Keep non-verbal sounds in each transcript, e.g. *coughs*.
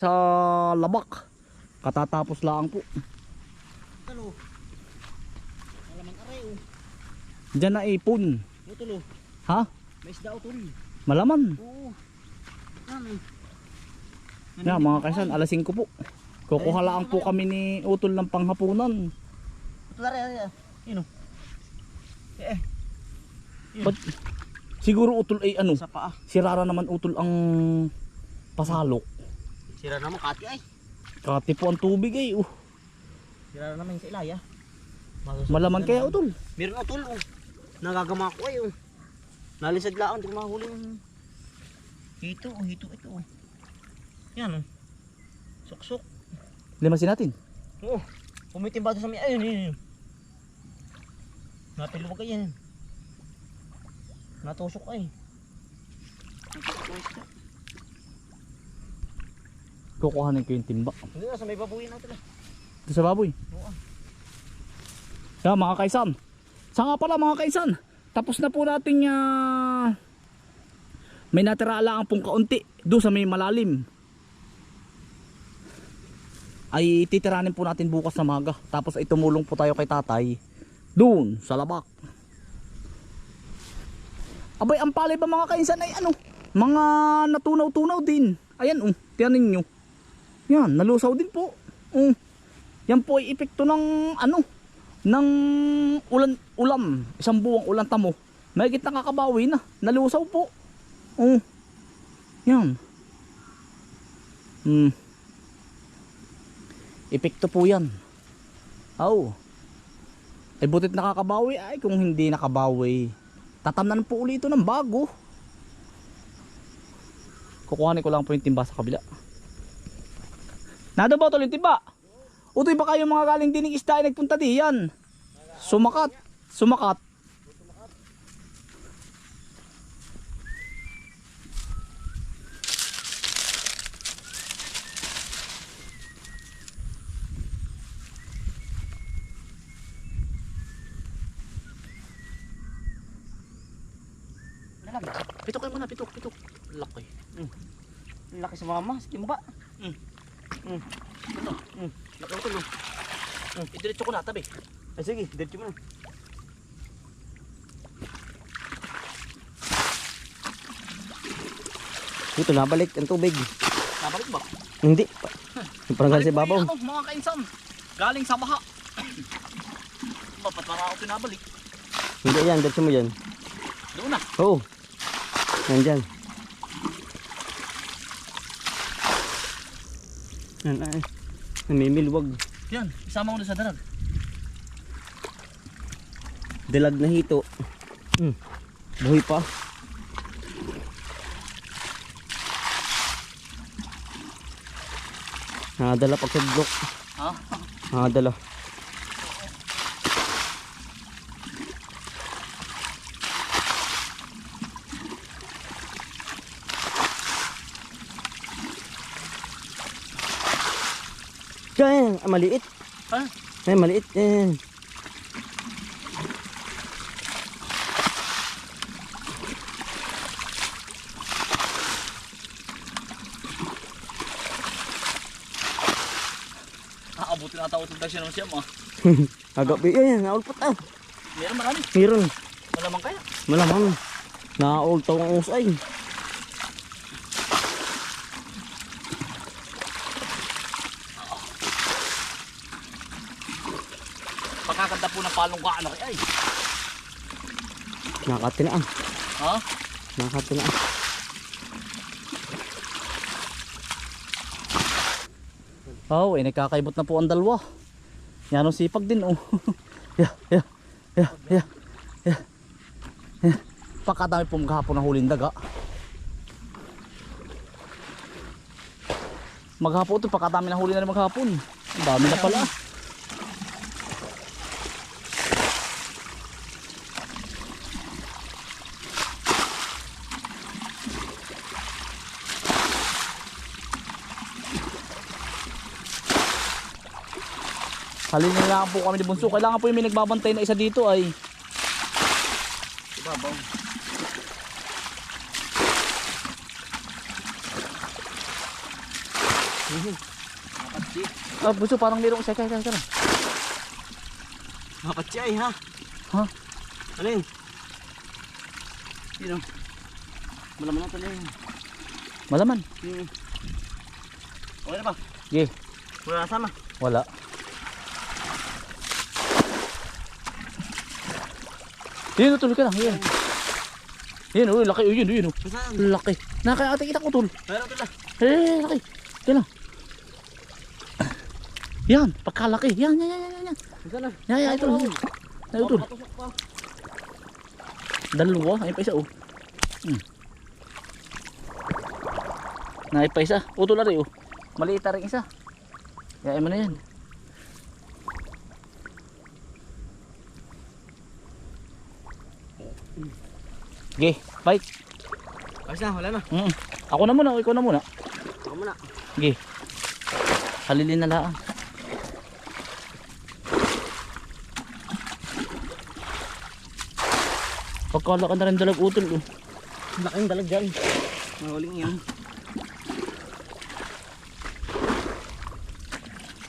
sa labak. Katatapos lang po. Talo. Malamang aray oh. Diyan na ipon. Oh. Ha? May isda utol. Malaman. Oo. Ano? Yan mga kaisan, alas 5 po. Kukuha lang po kami ni Utol ng panghapunan. Utol aray. Yun oh. Eh. Yun. Ba't- Siguro Utol ay ano, Sa paa. si Rara naman Utol ang pasalok. Sira naman kati ay. Kati po ang tubig ay. Uh, Sira naman yung sa ilaya. malaman kaya Utol. Meron utol oh. Nagagama ko ay oh. Nalisad lang, hindi ko mahuli hito oh, hito ito oh. Yan oh. Suksok. Limasin natin. Oo. Pumitim ba sa may ayun yun yun. Natulog ka yan. Natusok ay. Natusok isda. Kukuhanin ko yung timba. Hindi na, sa may babuyin natin ah. Ito sa baboy. Oo. Yan mga kaisan. Sa nga pala mga kaisan. Tapos na po natin uh, may natira lang pong kaunti doon sa may malalim. Ay titiranin po natin bukas na maga. Tapos ay tumulong po tayo kay tatay doon sa labak. Abay ang palay ba mga kaisan ay ano? Mga natunaw-tunaw din. Ayan oh, tiyanin nyo. Yan, nalusaw din po. Oh. Yan po ay epekto ng ano, ng ulan ulam, isang buwang ulan tamo. May nakakabawi na, nalusaw po. Oh. Yan. Hmm. Epekto po yan. Oh. Ay butit nakakabawi ay kung hindi nakabawi. Tatamnan po ulit ito ng bago. Kukuhanin ko lang po yung timba sa kabila. Nado ba yung timba? Utoy ba kayo mga galing dining isda ay nagpunta diyan? Sumakat. Sumakat. Pitok kayo muna, pitok, pitok. Laki. Ang Laki sa mama, sa timba. Mm. Mm. Ito. Mm. Ito, no? Mm. Idiretso ko na, tabi. Ay sige, diretso mo na. Dito nabalik ang tubig. Nabalik ba? Hindi. Parang galing sa babaw. Ano, mga kainsan. Galing sa baha. Ba't para ako pinabalik? Hindi yan, diretso mo yan. Doon na. Oo. Nandyan. Yan ay. Namimilwag. Yan, isama ko na sa dalag. Dalag na hito. Hmm. Buhay pa. Nakadala pag sudlok. Ha? Nakadala. Yan, ah, maliit. Ha? *laughs* Ay, maliit. Yan. Aabutin na tao itong siya ng siyam ah. Agapi. Yan, naulpot ah. Meron marami. Meron. Malamang kaya. Malamang. Naultaw ang usay. Po ng palong ka kaya ay. Nakatinaan. Ha? Nakatinaan. Oh, eh, nagkakaibot na po ang dalawa. Yan ang sipag din, oh. *laughs* yeah, yeah, yeah, yeah, yeah, yeah. Pagkadami po maghapon ng huling daga. Maghapon ito, pagkadami na huli na rin maghapon. Ang dami na pala. Halin na lang po kami ni Bunso. Kailangan po yung may nagbabantay na isa dito ay Ibabaw. Ah, buso parang mayroong isa. Kaya, kaya, kaya. Mapatsi ay ha. Ha? Ano yun? Yun o. Malaman natin yun. Malaman. Hmm. Okay na ba? Sige. Wala sama. Wala. Yun, utol ka lang. Yan. Yan, oh, laki. Oh, yun, yun, oh. Laki. Nakakaya kita ko, utol. Meron ito lang. Eh, laki. Yan lang. Yan, pagkalaki. Yan, yan, yan, yan, yan. Yan, yan, ito. Yan, pa. Dalawa. Ay, pa isa, oh. Hmm. Na, pa isa. Utol na rin, oh. Maliit na rin isa. Yain mo na yan. Okay, bite. Ayos na, wala na. Mm. Ako na muna, ikaw na muna. Ako muna. Sige. Halilin na lang. Pagkala ka na rin dalag utol. Oh. Laking dalag dyan. Mahuling yan.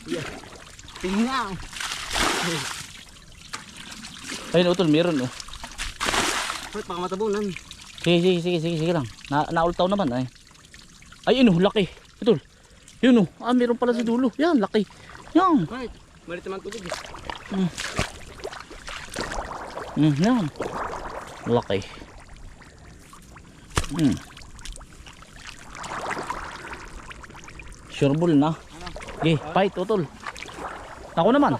Yeah. Tingin nga. Ayun utol, meron oh. Wait, baka matabunan. Sige, sige, sige, sige, sige lang. Na naultaw naman ay. Ay, ano, laki. Utol. Yun oh. Ah, meron pala sa dulo. Yan, laki. Yan. Wait, malit naman tubig. eh. Mm, yan. Laki. Mm. Sure bull na. Sige, fight, utol. Ako naman.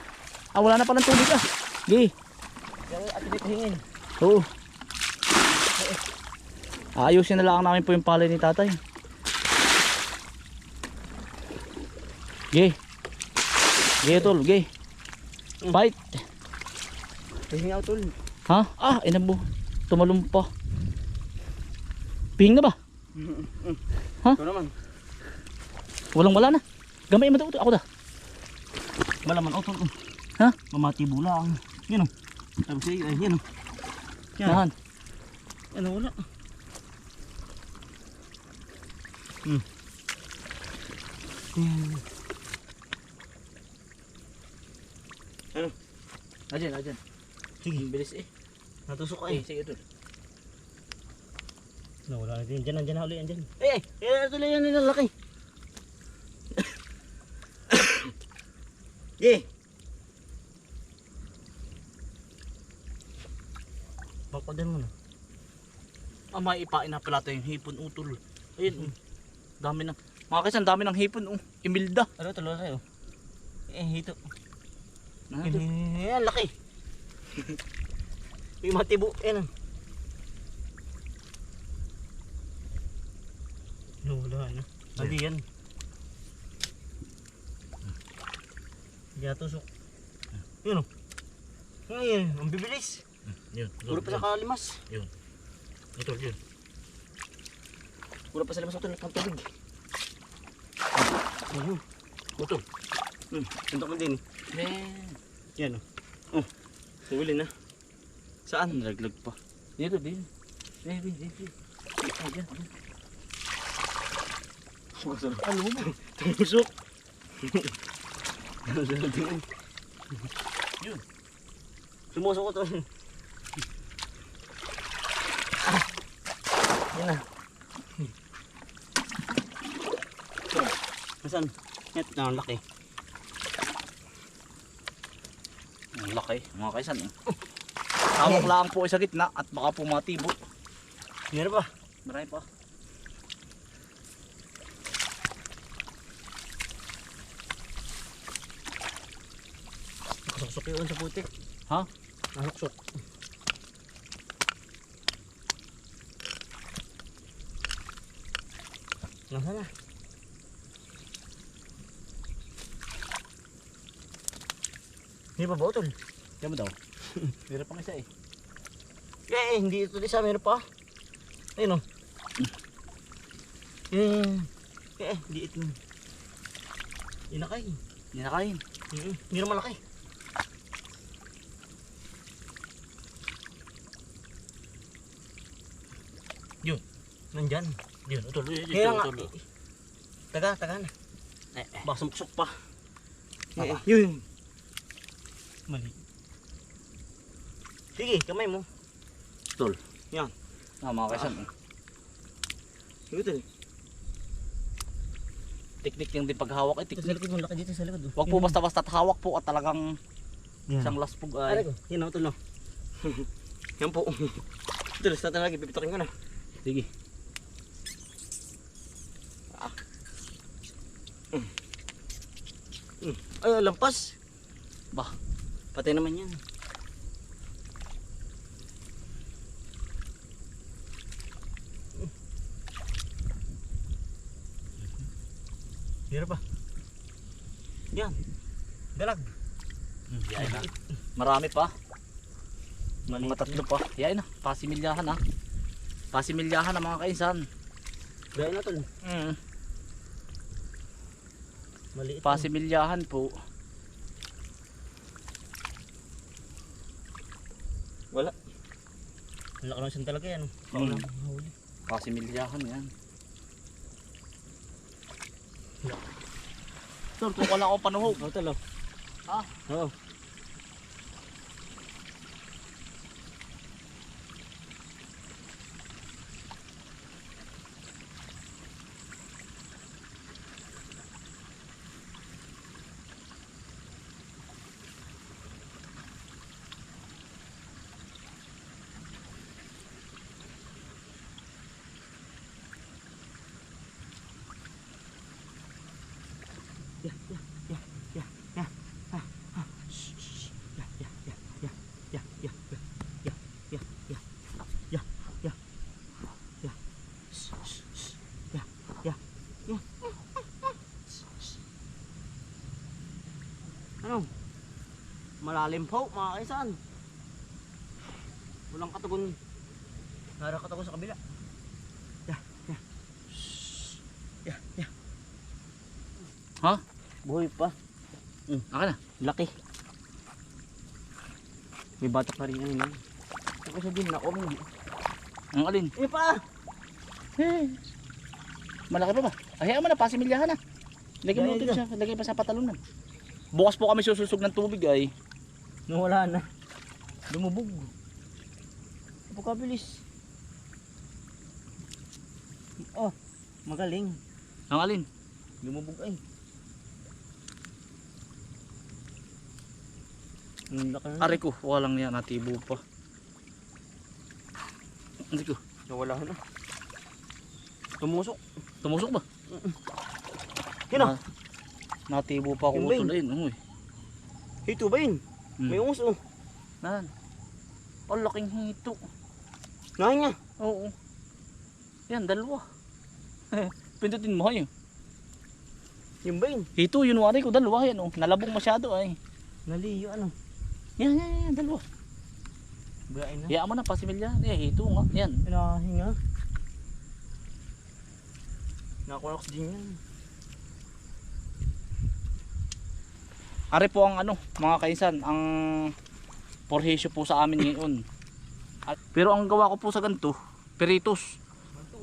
Ah, wala na palang tubig ah. Sige. Yung at dito hingin. Oo. Ayusin na lang namin po yung palay ni tatay. Ge. Ge tol, ge. Fight. Hingin ako tol. Ha? Ah, inabo. Tumalong pa. Pihing na ba? Ha? Ito naman. Walang wala na. Gamay mo daw. Ako da. Malaman ako tol. Ha? Mamati bulang. Yan o. Sabi sa'yo, ay yan o. Yan. Yan. Ano wala. Hmm. Yan. Ano? Ajan, ajan. Sige. Bilis eh. Natusok ka Ay, eh. sige tol. Nawala na din. Diyan, na uli. Diyan. Eh, eh, ito lang yan. Yan, laki. *coughs* *coughs* Eh. Bako din mo na. Ah, may ipain na pala tayong hipon utol. Ayun, oh. dami ng mga kaisan, dami ng hipon, oh. Imilda. Ano tuloy sa'yo? Eh, hito. Ah, Eh, laki. *laughs* May matibo. Yan. Nawala na. Hindi yan. Hindi natusok. Yun o. Ngayon, ang bibilis. Yun, Puro pa sa kalimas. Utol, yun. Wala pa sa labas utol, ng tubig. Ayun. Utol. Hmm, suntok mo din. Man. Yan o. Oh, huli na. Saan? Nalaglag pa. Dito, dito. Eh, eh, eh, eh. Ayan, ayan. Ano mo? Ano tingin? Yun. Sumusok ko to. Ah. Yan na. Yan, ito ang laki. Ang laki, mga kaisan. Oh. Hawak lang po sa gitna at baka po matibo. Meron pa. Marami pa. Nakasusok yun sa putik. Ha? Nakasusok. Nasaan na? Hindi pa ba utol? Mo daw. *laughs* Meron pang isa eh. Eh, hindi ito isa, meron pa. Ayun o. Eh, eh, hindi ito. Inakay. Hindi na kain. Mm, naman malaki. Yun. Nandyan. Yun, utol. Kaya nga. Taga, taga na. Baka sumpsok pa. Eh, yun. Mali. Sige, kamay mo. Tol. Yan. Ah, mga kaisan. oh. Sige, tol. Teknik yung din paghawak ay Ito sa teknik. likod mo, laki dito sa likod. oh. Huwag po basta-basta hawak po at talagang Yan. isang laspog Ay, ay. ko. Yan o, tol, no. *laughs* Yan po. *laughs* Tol, start na lagi. Pipitokin ko na. Sige. Ay, lampas. Bah. Patay naman yan. Hirap pa. Yan. Dalag. Yan na. Marami pa. Mga tatlo pa. Yan na. Pasimilyahan ha. Pasimilyahan na mga kaisan. Gaya na tol. Mm. Maliit. Pasimilyahan po. Wala. Ang laki ng talaga yan. Mm. Kaulang huli. Pasimilyahan yan. Sir, kung wala akong panuhog. Oo, tol. oh. Ah. Oo. Ano? Malalim po, mga kaisan. Walang katugon. Nara katugon sa kabila. Ya, ya. Ya, ya. Ha? Buhay pa. Aka na. Laki. May bata pa rin ano yun. Ako siya din, naom. Ang alin? Eh pa! Eh. Malaki pa ba? Ay, mo na. Pasimilyahan na. Lagyan mo dyan. siya. Lagyan pa sa patalunan. Bukas po kami sususog ng tubig ay. Nawala na. Lumubog. Napakabilis. Oh, magaling. Ang alin? Lumubog ay. Ang laki na. Ari ko. Walang yan. Natibo pa. Hindi ko. Nawala na. Tumusok. Tumusok ba? Yun ah. Na- Natibo pa ako yun? utulain. Uy. Hito ba yun? Hmm. May ungus oh. Nan. Ang laking hito. Ngayon nga. Oo. Yan, dalawa. *laughs* Pindutin mo kayo. Yun ba yun? Hito, yun wari ko. Dalawa yan. Oh. Nalabong masyado ay. Naliyo ano. Yan, yan, yan. Dalawa. Bayain na. Hayaan mo na, pasimilya. Eh, hito nga. Yan. Pinahinga. Nakakuha din yan. Ari po ang ano, mga kainsan, ang porhisyo po sa amin ngayon. At, pero ang gawa ko po sa ganito, peritos,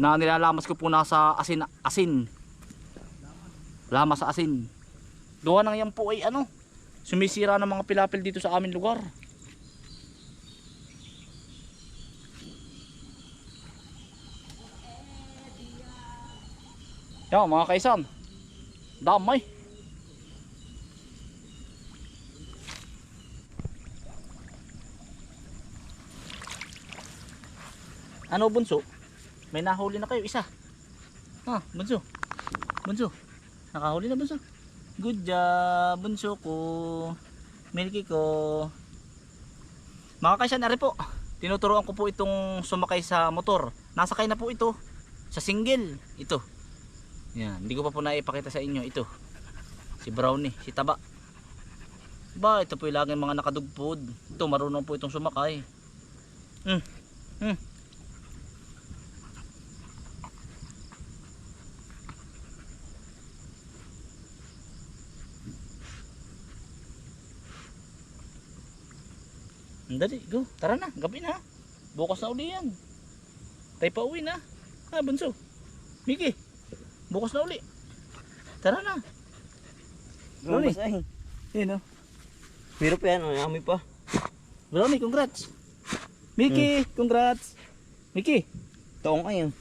na nilalamas ko po nasa asin, asin. Lamas sa asin. Gawa ng yan po ay ano, sumisira ng mga pilapil dito sa amin lugar. Yan mga kaisan, damay. Ano bunso? May nahuli na kayo isa. Ha, bunso. Bunso. Nakahuli na bunso. Good job, bunso ko. Milky ko. Mga kasyan, ari po. Tinuturoan ko po itong sumakay sa motor. Nasakay na po ito. Sa single. Ito. Yan. Hindi ko pa po naipakita sa inyo. Ito. Si Brownie. Si Taba. Ba, ito po yung laging mga nakadugpod. Ito, marunong po itong sumakay. Hmm. Hmm. Dali, go. Tara na, gabi na. Bukas na uli yan. Tayo pa uwi na. Ha, bunso. Miki, bukas na uli. Tara na. Ay. Yun oh. Pero pa yan, amoy pa. Ronnie, congrats. Mickey, congrats. Mickey. Taong ay. oh.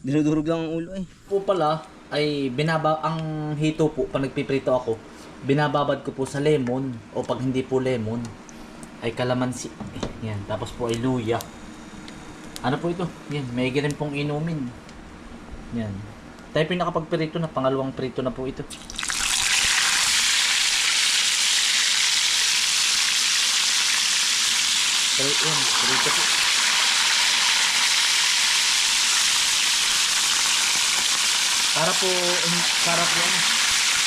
Dinudurog lang ang ulo ay. po pala ay binaba ang hito po pag nagpiprito ako binababad ko po sa lemon o pag hindi po lemon ay kalamansi. Yan tapos po ay luya. Ano po ito? Yan may rin pong inumin. Yan. Tayo po nakapagprito na pangalawang prito na po ito. Pero yan prito po. Para po, para po ano,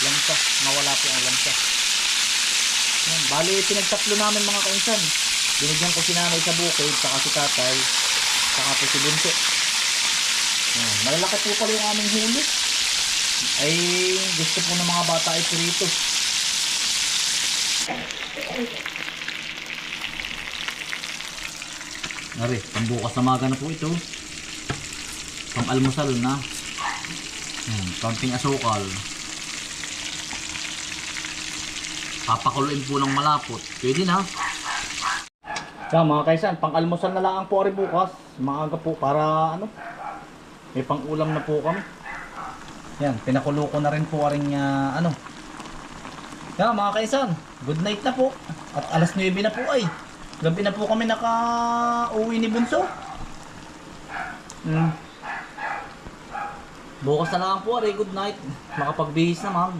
lansa, mawala po ang lansa. Yan, bali, pinagtatlo namin mga kainsan. Binigyan ko si nanay sa bukid, saka si tatay, saka po si bunso. Malalaki po pala yung aming huli. Ay, gusto po ng mga bata ay pirito. Nari, pambukas na maga na po ito. Pang almusal na. Hmm, konting asukal. Papakuluin po ng malapot. Pwede na. Kaya mga kaisan, pang almusal na lang po rin bukas. Maaga po para ano. May pang ulam na po kami. Yan, pinakulo ko na rin po rin uh, ano. Kaya mga kaisan, good night na po. At alas 9 na po ay. Gabi na po kami naka-uwi ni Bunso. Hmm. Bukas na lang po, Aray. Good night. Makapagbihis na, ma'am.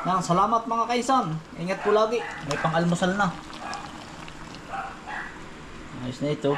Yan, salamat mga kaisan. Ingat po lagi. May pang-almusal na. Ayos na ito.